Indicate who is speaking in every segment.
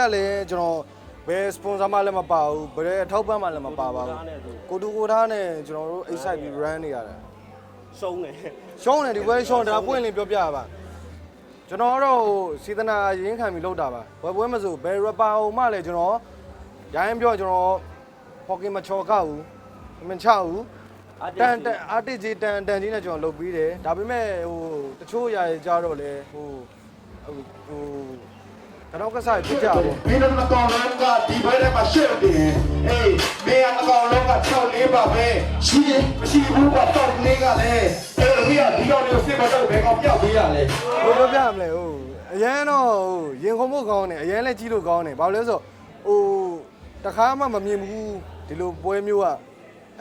Speaker 1: ကလည်းကျွန်တော်ဘယ်စပွန်ဆာမှလည်းမပါဘူးဘယ်အထောက်ပံ့မှလည်းမပါပါဘူးကိုတူကိုထားနဲ့ကျွန်တော်တို့ excite ပြီး run နေရတယ်
Speaker 2: ရှုံးတယ်
Speaker 1: ရှုံးတယ်ဒီပွဲရှုံးတယ်ဒါပွင့်လင်းပြောပြရပါကျွန်တော်ကတော့ဟိုစေတနာရင်းခံပြီးလုပ်တာပါဘယ်ပွဲမဆိုဘယ် rapper ဟိုမှလည်းကျွန်တော်ရိုင်းပြောကျွန်တော်ဟော်ကီမချော်ကောက်ဘူးမချဘူးတန်တန်အာတစ်ကြီးတန်တန်ကြီးနဲ့ကျွန်တော်လုပ်ပြီးတယ်ဒါပေမဲ့ဟိုတချို့အရာတွေကြတော့လေဟိုဟိုဟို ကတော့ကစားဖြစ်ကြပေါ့
Speaker 3: မင်းတို့အကောင်လုံးကဒီဘက်ထဲမှာရှေ့တယ်အေးမင်းအကောင်လုံးက6လေးပါပဲရှိရင်မရှိဘူးကတော့နေကလည်းအဲ့လိုကြီးကဒီကောင်တွေကိုစစ်မတော့ဘယ်ကောင်ပြောက်ပေးရလဲ
Speaker 1: ဘယ်လိုပြမလဲဟိုအရန်တော့ဟိုရင်ခုန်ဖို့ကောင်းတယ်အရန်လည်းကြီးလို့ကောင်းတယ်ဘာလို့လဲဆိုဟိုတခါမှမမြင်ဘူးဒီလိုပွဲမျိုးကအဲ့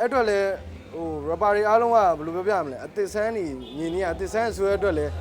Speaker 1: အတွက်လည်းဟို rapper တွေအားလုံးကဘယ်လိုပြောပြမလဲအသစ်ဆန်းနေမြင်နေရအသစ်ဆန်းဆွဲအတွက်လည်း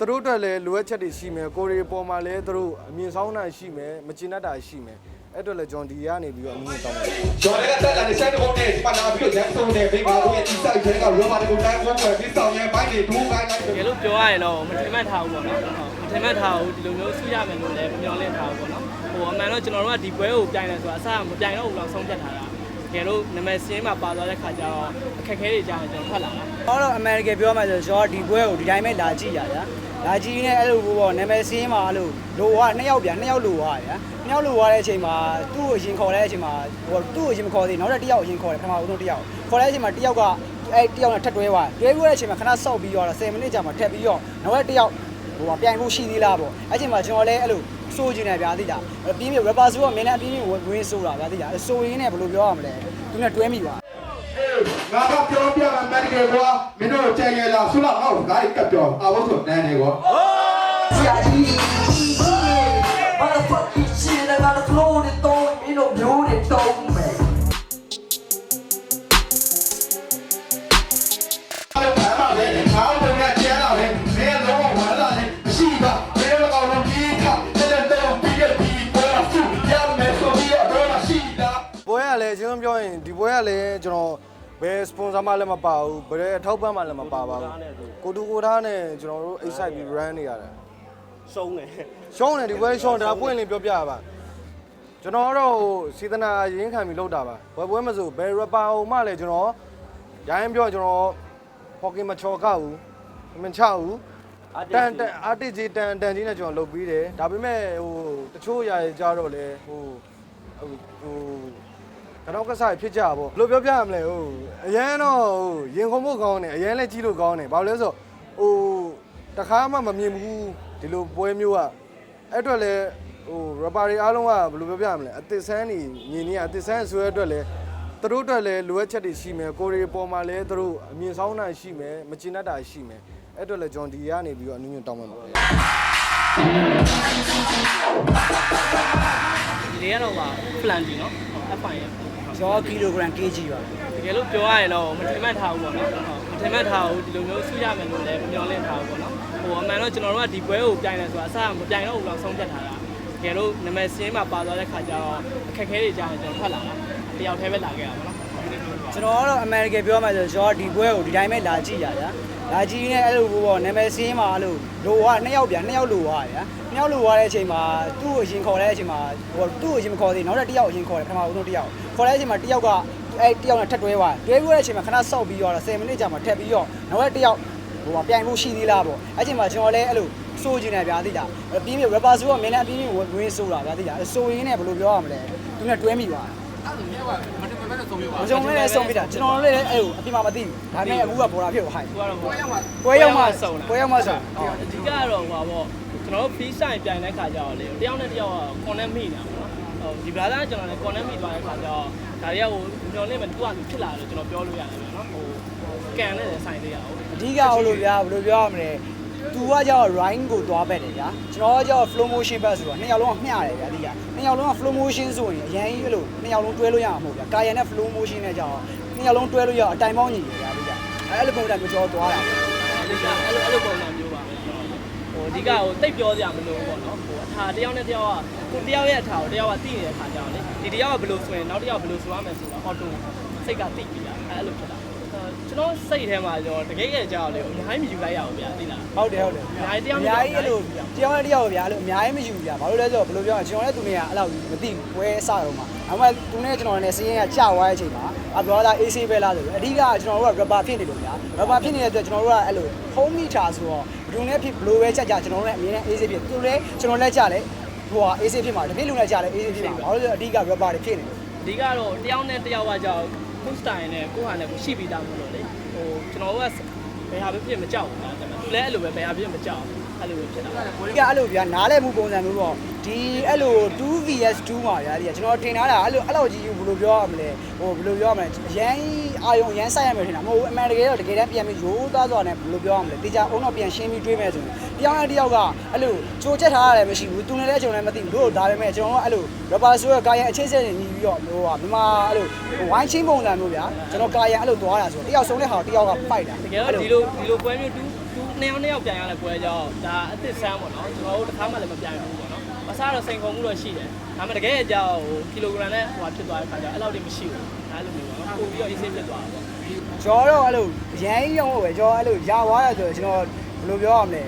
Speaker 1: သူတို့အတွက်လည်းလိုအပ်ချက်တွေရှိမယ်ကိုရီပေါ်မှာလည်းသူတို့အမြင်ဆောင်တာရှိမယ်မကျင်တတ်တာရှိမယ်အဲ့အတွက်လည်းဂျွန်ဒီကနေပြီးတော့အမြင်တောင်းတယ်
Speaker 3: ကျော်လည်းတက်လာနေဆိုင်တော့နေဒီမှာလာပြီးတော့ဂျမ်ဆုံးနေမိသားစုရဲ့ဒီဆိုင်ထဲကရောပါတွေကိုတိုင်းဝန်းဝယ်ပြီးဆောင်ရဲဘိုင်းတွေဒူးကိုင်းလိုက်
Speaker 2: တကယ်လို့ပြောရရင်တော့မထင်မှတ်ထားဘူးပေါ့နော်ဟုတ်မထင်မှတ်ထားဘူးဒီလိုမျိုးဆူရမယ်လို့လည်းမမျှော်လင့်ထားဘူးပေါ့နော်ဟိုအမှန်တော့ကျွန်တော်တို့ကဒီပွဲကိုပြိုင်တယ်ဆိုတာအစကမပြိုင်တော့ဘူးတော့ဆုံးဖြတ်ထားတာ တကယ်လို့နာမည်စင်းမှာပါသွားတဲ့ခါကျတော့အခက်အခဲတွေကြားရင်ကျွန်တော်ဖတ်လာတာ
Speaker 4: ကျွန်တော်တို့အမေရိကန်ပြောမှဆိုကျွန်တော်ဒီပွဲကိုဒီတိုင်းပဲလာကြည့်ရဗျာလာကြည့်နေအဲ့လိုပေါ့နာမည်စင်းမှာအဲ့လိုလိုဝနှစ်ယောက်ဗျာနှစ်ယောက်လိုဝဗျာနှစ်ယောက်လိုဝတဲ့အချိန်မှာသူ့ကိုရင်ခေါ်တဲ့အချိန်မှာဟိုသူ့ကိုရင်မခေါ်သေးနောက်တစ်ယောက်ရင်ခေါ်တယ်ခဏဦးဆုံးတစ်ယောက်ခေါ်တဲ့အချိန်မှာတစ်ယောက်ကအဲ့တစ်ယောက်နဲ့ထပ်တွဲသွားတွဲပြီးတဲ့အချိန်မှာခဏဆောက်ပြီးတော့10မိနစ်ကြာမှထပ်ပြီးတော့နောက်တစ်ယောက် ဟိုပြိုင်ဖို့ရှိသေးလားပေါ့အဲ့ချိန်မှာကျွန်တော်လည်းအဲ့လိုစိုးကျင်တယ်ဗျာသိလားပြင်းပြ rapper ဆိုတော့မင်းလည်းအပြင်းပြဝင်ဆိုတာဗျာသိလားစိုးရင်းနဲ့ဘယ်လိုပြောရမလဲသူနဲ့တွဲမိပါ
Speaker 3: ငါကပြောပြမယ်မက်ဒီကယ်ကွာမင်းတို့ကြံရလာဆုလာအောင်ဂါရီကပ်ပြောအာဘုဆိုတန်းနေကွာ
Speaker 5: Motherfucking shit, I gotta flow the tone, you know, blow the
Speaker 1: လည်းကျွန်တော်ဘယ်စပွန်ဆာမှလည်းမပါဘူးဘယ်အထောက်ပံ့မှလည်းမပါပါဘူးကိုတူကိုထားနဲ့ကျွန်တော်တို့ excite ပြီး run နေရတယ်
Speaker 2: ရှုံးတယ်
Speaker 1: ရှုံးတယ်ဒီပွဲရှုံးတယ်ဒါပွင့်လင်းပြောပြရပါကျွန်တော်ကတော့ဟိုစေတနာရင်းခံပြီးလုပ်တာပါဘယ်ပွဲမဆိုဘယ် rapper ဟိုမှလည်းကျွန်တော်ရိုင်းပြောကျွန်တော်ဟော်ကီမချော်ကောက်ဘူးမချဘူးတန်တန်အာတစ်ကြီးတန်တန်ကြီးနဲ့ကျွန်တော်လုပ်ပြီးတယ်ဒါပေမဲ့ဟိုတချို့အရာတွေကြတော့လေဟိုဟိုဟို ကတော့ကစားဖြစ်ကြပါဘယ်လိုပြောပြရမလဲဟိုအရန်တော့ဟိုရင်ခုန်ဖို့ကောင်းတယ်အရန်လည်းကြီးလို့ကောင်းတယ်ဘာလို့လဲဆိုဟိုတခါမှမမြင်ဘူးဒီလိုပွဲမျိုးကအဲ့အတွက်လည်းဟို rapper တွေအားလုံးကဘယ်လိုပြောပြရမလဲအသစ်ဆန်းနေမြင်နေရအသစ်ဆန်းဆွဲအတွက်လည်းသူတို့အတွက်လည်းလိုအပ်ချက်တွေရှိမယ်ကိုရီပေါ်မှာလည်းသူတို့အမြင်ဆောင်တာရှိမယ်မကျင်တတ်တာရှိမယ်အဲ့အတွက်လည်းဂျွန်ဒီကနေပြီးတော့အနည်းငယ်တောင်းပန်ပါ
Speaker 2: ဒီလေးကတော့ပါ plan ဒီနော် F5 ရဲ့
Speaker 4: ရောကီလိုဂရမ် kg ပါ
Speaker 2: တကယ်လို့ပြောရရင်တော့မထင်မှတ်ထားဘူးပေါ့နော်မထင်မှတ်ထားဘူးဒီလိုမျိုးဆူရမယ်လို့လည်းမမျှော်လင့်ထားဘူးပေါ့နော်ဟိုအမှန်တော့ကျွန်တော်တို့ကဒီပွဲကိုပြိုင်တယ်ဆိုတာအစကမပြိုင်တော့ဘူးတော့ဆုံးဖြတ်ထားတာတကယ်လို့နာမည်စင်းမှာပါသွားတဲ့ခါကျတော့အခက်အခဲတွေကြားရင်ကျွန်တော်ဖတ်လာတာတယောက်တည်းပဲလာခဲ့တာပေါ့နော်
Speaker 4: ကျွန်တော်ကတော့အမေရိကန်ပြောမှဆိုကျွန်တော်ဒီပွဲကိုဒီတိုင်းပဲလာကြည့်ရဗျာလာကြည့်နေအဲ့လိုပေါ့နာမည်စင်းမှာအဲ့လိုလိုဝနှစ်ယောက်ဗျာနှစ်ယောက်လိုဝဗျာနှစ်ယောက်လိုဝတဲ့အချိန်မှာသူ့ကိုရင်ခေါ်တဲ့အချိန်မှာဟိုသူ့ကိုရင်မခေါ်သေးနောက်တစ်ယောက်ရင်ခေါ်တယ်ခဏဦးဆုံးတစ်ယောက်ခေါ်တဲ့အချိန်မှာတစ်ယောက်ကအဲ့တစ်ယောက်နဲ့ထပ်တွဲသွားတွဲပြီးတဲ့အချိန်မှာခဏဆောက်ပြီးတော့10မိနစ်ကြာမှထပ်ပြီးတော့နောက်တစ်ယောက်ဟိုပြိုင်ဖို့ရှိသေးလားပေါ့အဲ့ချိန်မှာကျွန်တော်လည်းအဲ့လိုစိုးကျင်တယ်ဗျာသိလားပြင်းပြ rapper ဆိုတော့မင်းလည်းအပြင်းပြဝင်ဆိုတာဗျာသိလားစိုးရင်းနဲ့ဘယ်လိုပြောရမလဲသူနဲ့တွဲမိပါမ ကြုံမဲဆုံးပြတာကျွန်တော်လည်းအဲ့ဟိုအပြင်မှာမသိဘူးဒါပေမဲ့အခုကပေါ်လာဖြစ်သွားဟိုက်
Speaker 2: သူကတော့ပွဲရောက်မှာ
Speaker 4: ပွဲရောက်မှ
Speaker 2: စုံတာ
Speaker 4: ပွဲရောက်မှဆုံး
Speaker 2: အဓိကတော့ဟိုပါပေါ့ကျွန်တော်တို့ free sign ပြိုင်တဲ့ခါကျတော့လေတယောက်နဲ့တယောက်က connect မိနေတာပေါ့နော်ဟိုဒီ brother ကကျွန်တော်လည်း connect မိသွားတဲ့ခါကျတော့ဒါတွေကဟိုညော်လင့်မတူအောင်ဖြစ်လာတယ်ကျွန်တော်ပြောလို့ရတယ်ပေါ့နော်ဟိုကန်နဲ့လည်းဆိုင်သေးရအောင်
Speaker 4: အဓိကဟိုလိုဗျာဘယ်လိုပြောရမလဲ သူကကြောက် rhyme ကိုသွားပက်တယ်ဗျာကျွန်တော်ကကြောက် flow motion ဘက်ဆိုတော့နှစ်ယောက်လုံးကမျှတယ်ဗျာဒီကနှစ်ယောက်လုံးက flow motion ဆိုရင်အရင်ကြီးအဲ့လိုနှစ်ယောက်လုံးတွဲလို့ရမှာမဟုတ်ဗျာကာယန်နဲ့ flow motion နဲ့ကြောက်နှစ်ယောက်လုံးတွဲလို့ရအတိုင်ပေါင်းညီတယ်ဗျာဒီကအဲ့လိုပုံစံမျိုးကြောသွားတာ
Speaker 2: ဒီကအဲ့လိုအဲ့လိုပုံစံမျိုးပါပဲဟိုအဓိကဟိုတိတ်ပြောစရာမလိုဘူးပေါ့နော်ဟိုအထာတယောက်နဲ့တယောက်ကကိုတယောက်ရဲ့အထာကိုတယောက်ကသိနေတဲ့ခါကျတော့လေဒီတယောက်ကဘယ်လိုဆိုရင်နောက်တယောက်ဘယ်လိုဆိုရမယ်ဆိုတော့ auto စိတ်ကသိပြီလားအဲ့လိုဖြစ်တာ ကျွန်ကျွန်တော်စိတ်ထဲမှာကျွန်တော်တကယ်ကြကြောက်လေအများကြီးမယူလိုက်ရအောင်ဗျာသိလား
Speaker 4: ဟုတ်တယ်ဟုတ်တယ်
Speaker 2: အများကြီးတယောက်
Speaker 4: အများကြီးအဲ့လိုတယောက်နဲ့တယောက်ဗျာအဲ့လိုအများကြီးမရှိဘူးဗျာဘာလို့လဲဆိုတော့ဘယ်လိုပြောရကျွန်တော်နဲ့သူနဲ့ကအဲ့လောက်မသိဘူးပွဲအစတော့မှာအမှသူနဲ့ကျွန်တော်နဲ့စီးရင်ကကြာသွားတဲ့အချိန်မှာအပြောလား AC ပဲလားဆိုပြီးအဓိကကျွန်တော်တို့က rubber ဖြစ်နေလို့ဗျာ rubber ဖြစ်နေတဲ့အတွက်ကျွန်တော်တို့ကအဲ့လို home meter ဆိုတော့ဘယ်သူနဲ့ဖြစ်ဘယ်လိုပဲကြာကြာကျွန်တော်တို့နဲ့အမြဲတမ်း AC ဖြစ်သူလည်းကျွန်တော်လည်းကြာလဲဟိုဟာ AC ဖြစ်မှာတပြည့်လူနဲ့ကြာလဲ AC ဖြစ်မှာဘာလို့လဲဆိုတော့အဓိက rubber တွေဖြစ်နေတယ်
Speaker 2: အဓိကတော့တယောက်နဲ့တယောက်ကကြောက် ကိုစတိုင်နဲ့ကိုဟာနဲ့ကိုရှိပြီးသားမို့လို့လေဟိုကျွန်တော်တို့ကဘယ်ဟာပဲဖြစ်မကြောက်ဘူးလားဒါပေမဲ့သူလည်းအဲ့လိုပဲဘယ်ဟာဖြစ်မကြောက်အဲ့လိုပဲဖြစ်တာ
Speaker 4: ဒီကအဲ့လိုဗျာနားလဲမှုပုံစံမျိုးပေါ့ဒီအဲ့လို 2vs2 မှာဗျာဒီကကျွန်တော်တင်ထားတာအဲ့လိုအဲ့လိုကြီးဘယ်လိုပြောရမလဲဟိုဘယ်လိုပြောရမလဲအရန် အာယုံအရန်ဆိုင်ရမယ်ထင်တာမဟုတ်ဘူးအမှန်တကယ်တော့တကယ်တမ်းပြန်ပြီးရိုးသားစွာနဲ့ဘယ်လိုပြောရမလဲတေချာအုံတော့ပြန်ရှင်းပြီးတွေးမယ်ဆိုရင်တယောက်နဲ့တယောက်ကအဲ့လိုကြိုချက်ထားရတယ်မရှိဘူးသူနဲ့လည်းကျွန်တော်လည်းမသိဘူးတို့ဒါပေမဲ့ကျွန်တော်ကအဲ့လို rubber ဆိုရကာယံအခြေဆက်နေညီပြီးတော့ဟိုဟာမြန်မာအဲ့လိုဝိုင်းချင်းပုံစံမျိုးဗျာကျွန်တော်ကာယံအဲ့လိုသွားတာဆိုတော့တယောက်ဆုံးတဲ့ဟာတယောက်ကဖိုက်တာ
Speaker 2: တကယ်တော့ဒီလိုဒီလိုပွဲမျိုးတူတူနှစ်ယောက်နှစ်ယောက်ပြန်ရတဲ့ပွဲကြောင့်ဒါအစ်စ်ဆန်းပေါ့နော်ကျွန်တော်တို့တစ်ခါမှလည်းမပြန်ဘူးပေါ့နော်မစားတော့စိန်ခုံမှုတော့ရှိတယ်ဒါပေမဲ့တကယ်ကြောက်ဟိုကီလိုဂရမ်နဲ့ဟိုဟာဖြစ်သွားတဲ့ခါကျအဲ့လောက်တိမရှိဘူး အဲ့လိုမျိုးပေါ့နော်ပို့ပြီးတော့အေးဆေးဖြစ်သွားတာပေါ့
Speaker 4: ကျော်တော့အဲ့လိုရမ်းကြီးရောပဲကျော်အဲ့လိုရသွားရဆိုတော့ကျွန်တော်ဘယ်လိုပြောရမလဲ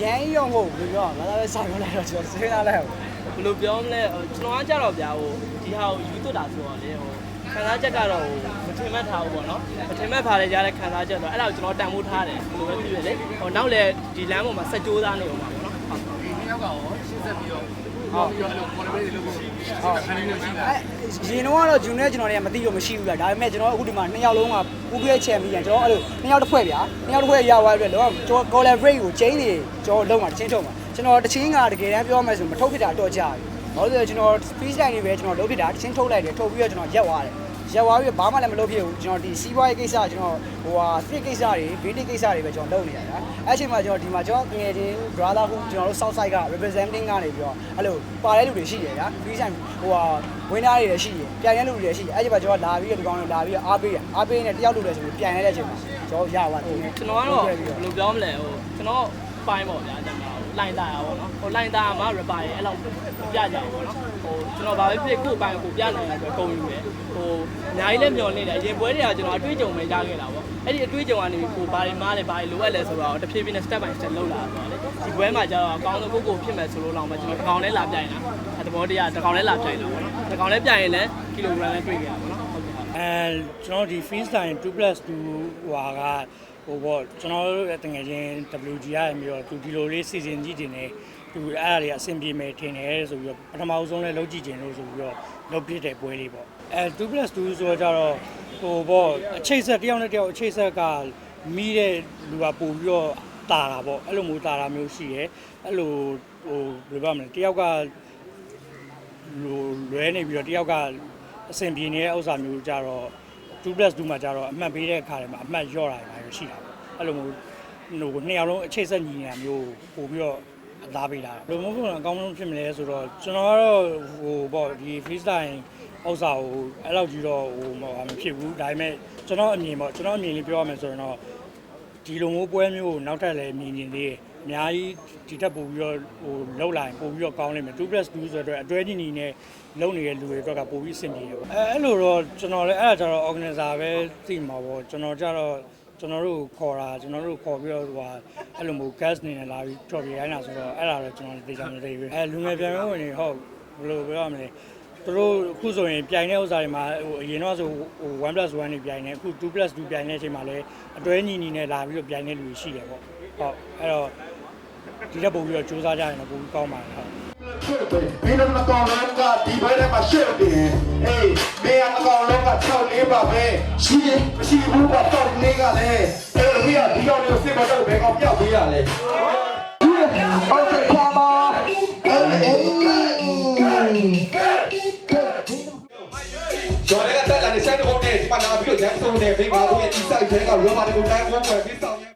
Speaker 4: ရမ်းကြီးရောမဟုတ်ဘူးဘယ်လိုပြောရမလဲစာပြောလိုက်တော့ကျွန်တော်စဉ်းစားလိုက်အောင်
Speaker 2: ဘယ်လိုပြောမလဲဟိုကျွန်တော်ကကြတော့ဗျာဟိုဒီဟာကိုယူသွတ်တာဆိုတော့လေဟိုခံစားချက်ကတော့ဟိုမထင်မှတ်ထားဘူးပေါ့နော်မထင်မှတ်ထားတဲ့ကြားတဲ့ခံစားချက်တော့အဲ့ဒါကိုကျွန်တော်တန်ဖိုးထားတယ်ဘယ်လိုပဲဖြစ်ဖြစ်လေဟိုနောက်လေဒီလမ်းပေါ်မှာစက်ကြိုးသားနေအောင်ပါပေါ့နော်ဟုတ်
Speaker 4: အဲရင်တော့ကတော့ဂျူနဲ့ကျွန်တော်တွေကမသိလို့မရှိဘူးလားဒါပေမဲ့ကျွန်တော်အခုဒီမှာနှစ်ယောက်လုံးကပူးတွဲချန်ပီယံကျွန်တော်အဲ့လိုနှစ်ယောက်တစ်ဖွဲ့ဗျာနှစ်ယောက်တစ်ဖွဲ့ရသွားပြီတော့ကျွန်တော် collaborate ကို chain တွေကျွန်တော်လုံးမှာတစ်ချင်းထုတ်မှာကျွန်တော်တစ်ချင်းကတကယ်တမ်းပြောမှဆိုမထုတ်ဖြစ်တာတော့ကြာပြီဘာလို့လဲကျွန်တော် free style တွေပဲကျွန်တော်လုပ်ဖြစ်တာတစ်ချင်းထုတ်လိုက်တယ်ထုတ်ပြီးတော့ကျွန်တော်ရက်သွားတယ် ရက်သွားပြီးဘာမှလည်းမလုပ်ဖြစ်ဘူးကျွန်တော်ဒီစီးပွားရေးကိစ္စကျွန်တော်ဟိုဟာ street ကိစ္စတွေ video ကိစ္စတွေပဲကျွန်တော်လုပ်နေရတာအဲ့အချိန်မှာကျွန်တော်ဒီမှာကျွန်တော်ငယ်ချင်း brotherhood ကျွန်တော်တို့ south side က representing ကနေပြီးတော့အဲ့လိုပါတဲ့လူတွေရှိတယ်ဗျာ free style ဟိုဟာဝင်သားတွေလည်းရှိတယ်ပြန်ရတဲ့လူတွေလည်းရှိတယ်အဲ့ဒီမှာကျွန်တော်လာပြီးတော့ဒီကောင်တွေလာပြီးတော့အားပေးရအားပေးနေတယောက်လူလည်းဆိုပြီးပြန်ရတဲ့အချိန်မှာကျွန်တော်ရသွားတယ်
Speaker 2: ကျွန်တော်ကတော့ဘယ်လိုပြောမလဲဟိုကျွန်တော် ပိုင်းပေါ့ဗျာကျွန်တော်လိုင်းသားရပါတော့ဟိုလိုင်းသားမှာ rapper ရဲ့အဲ့လောက်ပြကြအောင်ပေါ့နော်ဟိုကျွန်တော်ဘာပဲဖြစ်ကိုပိုင်းကိုပြနိုင်ရတဲ့ကုန်ယူတယ်ဟိုအများကြီးလည်းမျောနေတယ်အရင်ပွဲတွေကကျွန်တော်အတွေ့အကြုံပဲရခဲ့တာပေါ့အဲ့ဒီအတွေ့အကြုံကနေကိုဘာတွေမားလဲဘာတွေလိုအပ်လဲဆိုတော့တဖြည်းဖြည်းနဲ့ step by step လုပ်လာတော့လေဒီပွဲမှာကျတော့အကောင်းဆုံးကိုကိုဖြစ်မယ်ဆိုလို့လောက်မှကျွန်တော်တကောင်လဲလာပြိုင်တာအတဘောတရားတကောင်လဲလာပြိုင်တာပေါ့နော်တကောင်လဲပြိုင်ရင်လည်းကီလိုဂရမ်လဲတွေ့ကြတာပေါ့နော် ဟုတ်ကဲ့ဟုတ်
Speaker 6: အဲကျွန်တော်ဒီ freestyle 2+2 ဟွာကဟိုပေါ့ကျွန်တော်တို့ရဲ့တငယ်ချင်း WG ရပြီးတော့သူဒီလိုလေးစီစဉ်ကြည့်တင်နေသူအဲ့အရာတွေအဆင်ပြေမယ်ထင်တယ်ဆိုပြီးတော့ပထမဆုံးလဲလုပ်ကြည့်ခြင်းလို့ဆိုပြီးတော့လုပ်ပြတဲ့ပွဲလေးပေါ့အဲ 2+2 ဆိုတော့ကြတော့ဟိုပေါ့အချိတ်ဆက်တယောက်နဲ့တယောက်အချိတ်ဆက်ကမိတဲ့လူကပို့ပြီးတော့တာတာပေါ့အဲ့လိုမျိုးတာတာမျိုးရှိရဲအဲ့လိုဟိုဘယ်လိုပြောမလဲတယောက်ကလိုလွဲနေပြီးတော့တယောက်က အဆင်ပြေနေတဲ့ဥစ္စာမျိုးကြတော့ 2+2 မှာကြတော့အမှတ်ပေးတဲ့အခါတွေမှာအမှတ်လျော့တာတွေရှိတာပေါ့အဲ့လိုမျိုးဟိုနှစ်ယောက်လုံးအခြေဆက်ညီနေတာမျိုးပို့ပြီးတော့အသားပေးတာဘယ်လိုမျိုးပုံစံအကောင်းဆုံးဖြစ်မလဲဆိုတော့ကျွန်တော်ကတော့ဟိုပေါ့ဒီ freestyle ဥစ္စာကိုအဲ့လောက်ကြီးတော့ဟိုမဖြစ်ဘူးဒါပေမဲ့ကျွန်တော်အမြင်ပေါ့ကျွန်တော်အမြင်လေးပြောရမယ်ဆိုရင်တော့ဒီလိုမျိုးပွဲမျိုးကိုနောက်ထပ်လည်းမြင်နေသေးတယ် အများကြီးဒီထက်ပိုပြီးတော့ဟိုလောက်လာရင်ပိုပြီးတော့ကောင်းလိမ့်မယ် 2+2 ဆိုတော့အတွဲညီညီနဲ့လုံနေတဲ့လူတွေအတွက်ကပိုပြီးအဆင်ပြေတယ်ပေါ့အဲအဲ့လိုတော့ကျွန်တော်လည်းအဲ့ဒါကြတော့ organizer ပဲသိမှာပေါ့ကျွန်တော်ကြတော့ကျွန်တော်တို့ခေါ်တာကျွန်တော်တို့ခေါ်ပြီးတော့ဟိုဟာအဲ့လိုမျိုး gas နေနဲ့လာပြီး drop ရိုင်းတာဆိုတော့အဲ့ဒါတော့ကျွန်တော်သိချင်မသိဘူးအဲလူငယ်ပြန်ဝင်နေဟုတ်ဘယ်လိုပြောရမလဲသူတို့အခုဆိုရင်ပြိုင်တဲ့ဥစ္စာတွေမှာဟိုအရင်တော့ဆိုဟို 1+1 နေပြိုင်နေအခု 2+2 ပြိုင်တဲ့အချိန်မှာလည်းအတွဲညီညီနဲ့လာပြီးတော့ပြိုင်နေလူရှိတယ်ပေါ့ဟုတ်အဲ့တော့ ဒီတက်ပို့ပြီးတော့စူးစမ်းကြရင်တော့ပိုပြီးကောင်းပါတယ်ဟုတ်
Speaker 3: မင်းတို့အကောင်လုံးကဒီဘက်ထဲမှာရှေ့တင်အေးမင်းအကောင်လုံးက6လေးပါပဲရှိရင်မရှိဘူးကတော့နေကလည်းအဲ့လိုမျိုးဒီကောင်လေးကိုစစ်မတော့ဘယ်ကောင်ပြောက်ပေးရလဲ
Speaker 5: Okay, come on. Hey, hey.
Speaker 3: ကျော်လည်းကတက်လာနေဆိုင်တော့နေဒီမှာလာပြီးတော့ဂျန်ဆုံးနေမိန်းမတို့ရဲ့ဒီဆိုင်ထဲကရောမာတွေကိုတိုင်းဝန်းဝယ်ပြီးဆောင်